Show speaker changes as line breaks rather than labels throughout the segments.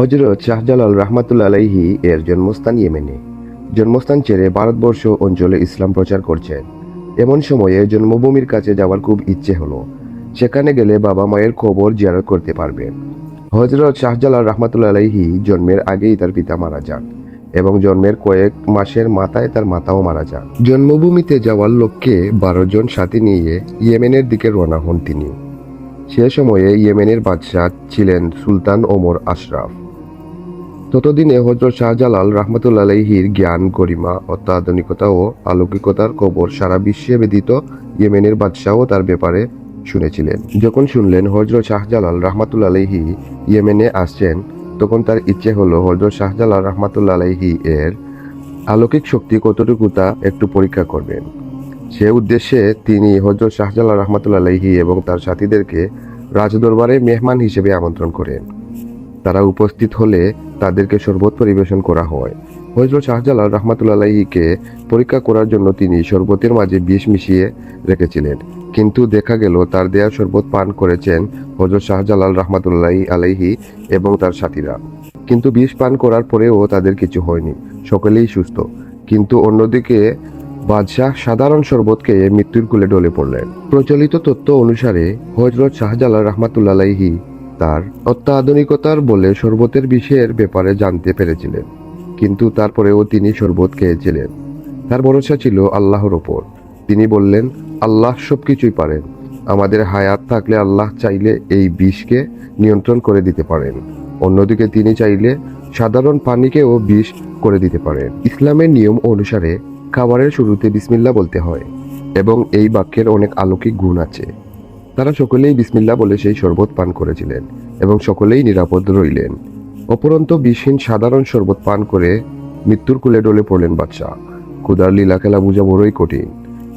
হজরত শাহজালাল রাহমাতুল্লা আলাইহি এর জন্মস্থান ইয়েমেনে। জন্মস্থান ছেড়ে ভারতবর্ষ অঞ্চলে ইসলাম প্রচার করছেন। এমন সময়ে জন্মভূমির কাছে যাওয়ার খুব ইচ্ছে হলো। সেখানে গেলে বাবা মায়ের খবর জিয়ারত করতে পারবেন। হজরত শাহজালাল রাহমাতুল্লা আলাইহি জন্মের আগেই তার পিতা মারা যান এবং জন্মের কয়েক মাসের মাথায় তার মাতাও মারা যান। জন্মভূমিতে যাওয়ার লক্ষ্যে বারো জন সাথী নিয়ে ইয়েমেনের দিকে রওনা হন তিনি। সে সময়ে ইয়েমেনের বাদশাহ ছিলেন সুলতান ওমর আশরাফ। ততদিনে হজরত শাহজালাল রহমতুল্লাহির জ্ঞান, গরিমা, অত্যাধুনিকতা ও আলৌকিকতার খবর সারা বিশ্বে বেদিত ইয়েমেনের বাদশাহও তার ব্যাপারে শুনেছিলেন। যখন শুনলেন হজরত শাহজালাল রহমতুল্লাহি ইয়েমেনে আসছেন, তখন তার ইচ্ছে হলো হজরত শাহজালাল রহমতুল্লাহি এর আলৌকিক শক্তি কতটুকু তা একটু পরীক্ষা করবেন। সে উদ্দেশ্যে তিনি হজরত শাহজালাল রহমতুল্লাহি এবং তার সাথীদেরকে রাজদরবারে মেহমান হিসেবে আমন্ত্রণ করেন। তারা উপস্থিত হলে তাদেরকে শরবত পরিবেশন করা হয়। হজরত শাহজালাল রহমতুল্লাহিকে পরীক্ষা করার জন্য তিনি শরবতের মাঝে বিষ মিশিয়ে রেখেছিলেন। কিন্তু দেখা গেল তার দেয়া শরবত পান করেছেন হজরত শাহজালাল রহমতুল্লাহি আলাইহি এবং তার সাথীরা। কিন্তু বিষ পান করার পরেও তাদের কিছু হয়নি। সকলেই সুস্থ। কিন্তু অন্যদিকে বাদশাহ সাধারণ শরবত খেয়ে মৃত্যুর কুলে ডলে পড়লেন। প্রচলিত তথ্য অনুসারে হজরত শাহজালাল রহমাতুল্লাহি তার অত্যাধুনিকতার বলে শরবতের বিষয়ের ব্যাপারে জানতে পেরেছিলেন। কিন্তু তারপরেও তিনি শরবত খেয়েছিলেন। তার ভরসা ছিল আল্লাহর ওপর। তিনি বললেন, আল্লাহ সবকিছুই পারেন। আমাদের হায়াত থাকলে আল্লাহ চাইলে এই বিষকে নিয়ন্ত্রণ করে দিতে পারেন। অন্যদিকে তিনি চাইলে সাধারণ পানিকেও বিষ করে দিতে পারেন। ইসলামের নিয়ম অনুসারে খাবারের শুরুতে বিসমিল্লা বলতে হয় এবং এই বাক্যের অনেক আলৌকিক গুণ আছে। তারা সকলেই বিসমিল্লা বলে সেই শরবত পান করেছিলেন এবং সকলেই নিরাপদ রইলেন। অপরন্ত বিষহীন সাধারণ শরবত পান করে মৃত্যুর কুলে ডলে পড়লেন বাদশাহ। ক্ষুদার লীলা খেলা বোঝা বড়ই কঠিন।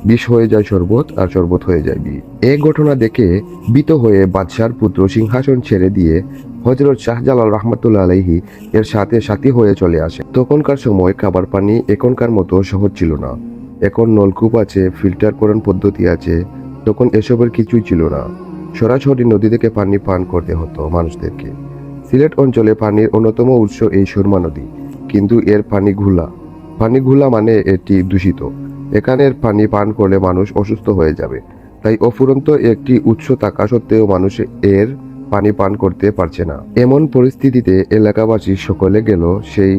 বিষ হয়ে যায় শরবত আর শরবত হয়ে যায় বি এ ঘটনা দেখে বিত হয়ে বাদশার পুত্র সিংহাসন ছেড়ে দিয়ে হজরত শাহজালাল রহমতুল্লা আলাইহি এর সাথে সাথী হয়ে চলে আসে। তখনকার সময় খাবার পানি এখনকার মতো সহজ ছিল না। এখন নলকূপ আছে, ফিল্টার করণ পদ্ধতি আছে তখন এসবের কিছুই ছিল না। সরাসরি নদী থেকে পানি পান করতে হতো মানুষদেরকে। সিলেট অঞ্চলে পানির অন্যতম উৎস এই সুরমা নদী, কিন্তু এর পানি ঘুলা। পানি ঘুলা মানে এটি দূষিত। এখানের পানি পান করলে মানুষ অসুস্থ হয়ে যাবে। তাই অফুরন্ত একটি উৎস থাকা সত্ত্বেও মানুষ এর পানি পান করতে পারছে না। এমন পরিস্থিতিতে এলাকাবাসী সকলে গেল সেই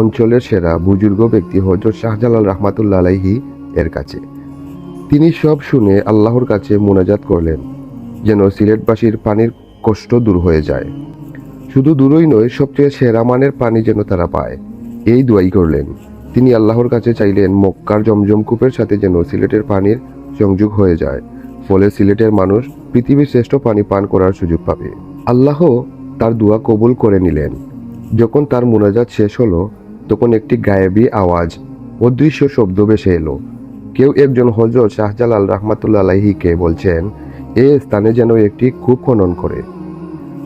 অঞ্চলের সেরা বুজুর্গ ব্যক্তি হজরত শাহজালাল রহমাতুল্লা আলাইহি এর কাছে। তিনি সব শুনে আল্লাহর কাছে মোনাজাত করলেন, যেন সিলেটবাসীর পানির কষ্ট দূর হয়ে যায়। শুধু দূরই নয়, সবচেয়ে সেরা মানের পানি যেন তারা পায়। এই দোয়াই করলেন। তিনি আল্লাহর কাছে চাইলেন মক্কার জমজম কূপের সাথে যেন সিলেটের পানির সংযোগ হয়ে যায়, ফলে সিলেটের মানুষ পৃথিবীর শ্রেষ্ঠ পানি পান করার সুযোগ পাবে। আল্লাহ তার দোয়া কবুল করে নিলেন। যখন তার মোনাজাত শেষ হলো, তখন একটি গায়েবী আওয়াজ, অদৃশ্য শব্দ ভেসে এলো। কেউ একজন হজরত শাহজালাল রহমাতুল্লা আলাহিকে বলছেন, এ স্থানে যেন একটি কূপ খনন করে।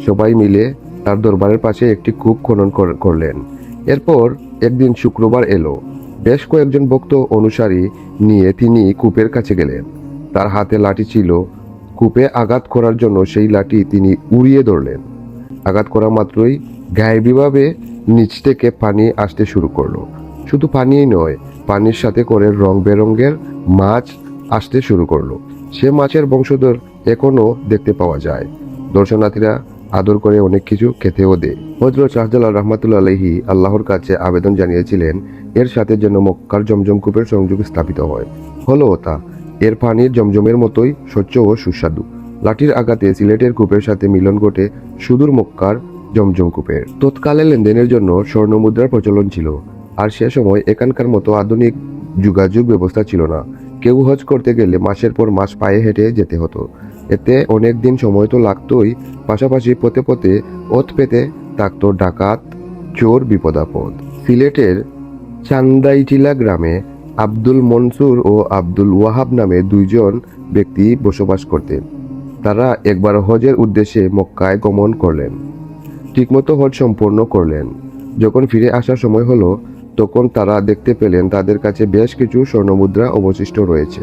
সবাই মিলে তার দরবারের পাশে একটি কূপ খনন কর- করলেন। এরপর একদিন শুক্রবার এলো। বেশ কয়েকজন ভক্ত অনুসারী নিয়ে তিনি কূপের কাছে গেলেন। তার হাতে লাঠি ছিল। কূপে আঘাত করার জন্য সেই লাঠি তিনি উড়িয়ে ধরলেন। আঘাত করা মাত্রই গায়েবীভাবে নিচ থেকে পানি আসতে শুরু করল। শুধু পানিই নয় পানির সাথে করে রং বেরঙের মাছ আসতে শুরু করল। সে মাছের বংশধর এখনও দেখতে পাওয়া যায়। দর্শনার্থীরা আদর করে অনেক কিছু খেতেও দেয়। হজরত শাহজালাল রহমাতুল্লা আলহি আল্লাহর কাছে আবেদন জানিয়েছিলেন, এর সাথে যেন মক্কার জমজম কূপের সংযোগ স্থাপিত হয়। হলো তা, এর পানির জমজমের মতোই স্বচ্ছ ও সুস্বাদু। লাঠির আঘাতে সিলেটের কূপের সাথে মিলন ঘটে সুদূর মক্কার জমজম কূপের। তৎকালে লেনদেনের জন্য স্বর্ণমুদ্রার প্রচলন ছিল। আর সে সময় এখানকার মতো আধুনিক যোগাযোগ ব্যবস্থা ছিল না। কেউ হজ করতে গেলে মাসের পর মাস পায়ে হেঁটে যেতে হতো। এতে অনেক দিন সময় তো লাগতোই, পাশাপাশি পথে পথে ওত পেতে থাকত ডাকাত, চোর বিপদাপদ। সিলেটের চান্দাইটিলা গ্রামে আব্দুল মনসুর ও আব্দুল ওয়াহাব নামে দুইজন ব্যক্তি বসবাস করতেন। তারা একবার হজের উদ্দেশ্যে মক্কায় গমন করলেন। ঠিকমতো হজ সম্পন্ন করলেন। যখন ফিরে আসার সময় হলো তখন তারা দেখতে পেলেন তাদের কাছে বেশ কিছু স্বর্ণমুদ্রা অবশিষ্ট রয়েছে।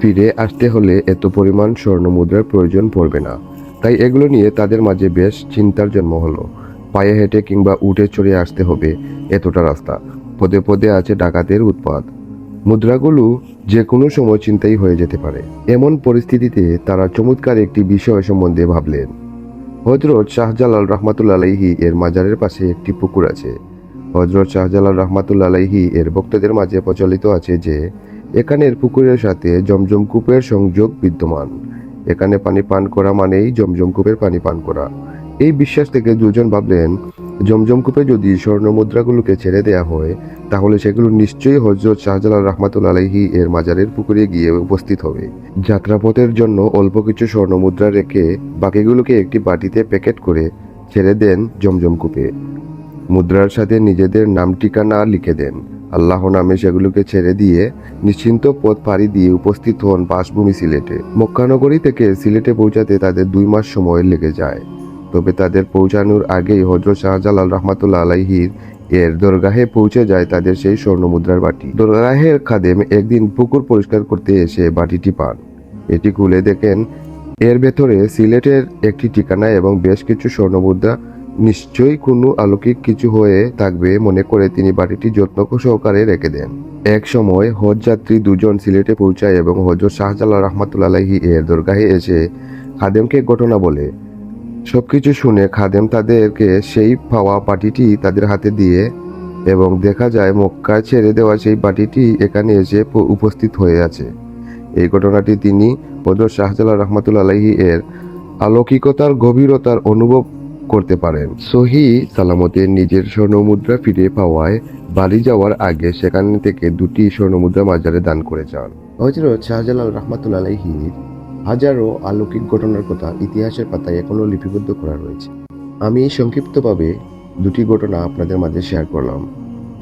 ফিরে আসতে হলে এত পরিমাণ স্বর্ণমুদ্রার প্রয়োজন পড়বে না। তাই এগুলো নিয়ে তাদের মাঝে বেশ চিন্তার জন্ম হলো। পায়ে হেঁটে কিংবা উঠে চড়ে আসতে হবে এতটা রাস্তা। পদে পদে আছে ডাকাতের উৎপাত। মুদ্রাগুলো যে কোনো সময় চিন্তাই হয়ে যেতে পারে। এমন পরিস্থিতিতে তারা চমৎকার একটি বিষয় সম্বন্ধে ভাবলেন। হজরত শাহজালাল রহমাতুল্লা আলাইহি এর মাজারের পাশে একটি পুকুর আছে। হজরত শাহজালাল রহমাতুল্লা আলাইহি এর ভক্তদের মাঝে প্রচলিত আছে যে, এখানের পুকুরের সাথে জমজম কূপের সংযোগ বিদ্যমান। এখানে পানি পান করা মানেই জমজম কূপের পানি পান করা। এই বিশ্বাস থেকে দুজন ভাবলেন, জমজম কূপে যদি স্বর্ণ মুদ্রাগুলোকে ছেড়ে দেয়া হয়, তাহলে সেগুলো নিশ্চয়ই হজরত শাহজালাল রহমাতুল আলাইহি এর মাজারের পুকুরে গিয়ে উপস্থিত হবে। যাত্রাপথের জন্য অল্প কিছু স্বর্ণ মুদ্রা রেখে বাকিগুলোকে একটি বাটিতে প্যাকেট করে ছেড়ে দেন জমজম কূপে। মুদ্রার সাথে নিজেদের নাম ঠিকানা লিখে দেন। আল্লাহ নামে সেগুলোকে ছেড়ে দিয়ে নিশ্চিন্ত পথ পাড়ি দিয়ে উপস্থিত হন পাশভূমি সিলেটে। মক্কানগরী থেকে সিলেটে পৌঁছাতে তাদের দুই মাস সময় লেগে যায়। তবে তাদের পৌঁছানোর আগেই হজরত শাহজালাল রহমাতুল্লাহ আলাইহির এর দরগাহে পৌঁছে যায় তাদের সেই স্বর্ণ মুদ্রার বাটি। দরগাহের খাদেম একদিন পুকুর পরিষ্কার করতে এসে বাটিটি পান। এটি খুলে দেখেন, এর ভেতরে সিলেটের একটি ঠিকানা এবং বেশ কিছু স্বর্ণ মুদ্রা নিশ্চয়ই কোনো অলৌকিক কিছু হয়ে থাকবে মনে করে তিনি বাটিটি যত্ন সহকারে রেখে দেন। এক সময় হজ যাত্রী দুজন সিলেটে পৌঁছায় এবং হজরত শাহজালাল রহমাতুল্লাহি এর দরগাহে এসে খাদেমকে ঘটনা বলে। সবকিছু শুনে খাদেম তাদেরকে সেই পাওয়া বাটিটি তাদের হাতে দিয়ে এবং দেখা যায় মক্কায় ছেড়ে দেওয়া সেই বাটিটি এখানে এসে উপস্থিত হয়ে আছে। এই ঘটনাটি তিনি হজরত শাহজালাল রহমাতুল্লা আলাহি এর আলৌকিকতার গভীরতার অনুভব করতে পারেন। সহি সালামতে নিজের স্বর্ণমুদ্রা ফিরে পাওয়ায় বাড়ি যাওয়ার আগে সেখান থেকে দুটি স্বর্ণমুদ্রা মাজারে দান করে যান। হজরত শাহজালাল রহমাতুল্লা আলাইহির হাজারো আলৌকিক ঘটনার কথা ইতিহাসের পাতায় এখনও লিপিবদ্ধ করা রয়েছে। আমি সংক্ষিপ্তভাবে দুটি ঘটনা আপনাদের মাঝে শেয়ার করলাম।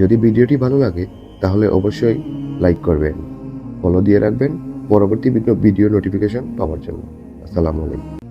যদি ভিডিওটি ভালো লাগে, তাহলে অবশ্যই লাইক করবেন ফলো দিয়ে রাখবেন। পরবর্তী ভিডিও নোটিফিকেশন পাওয়ার জন্য। আসসালামু আলাইকুম।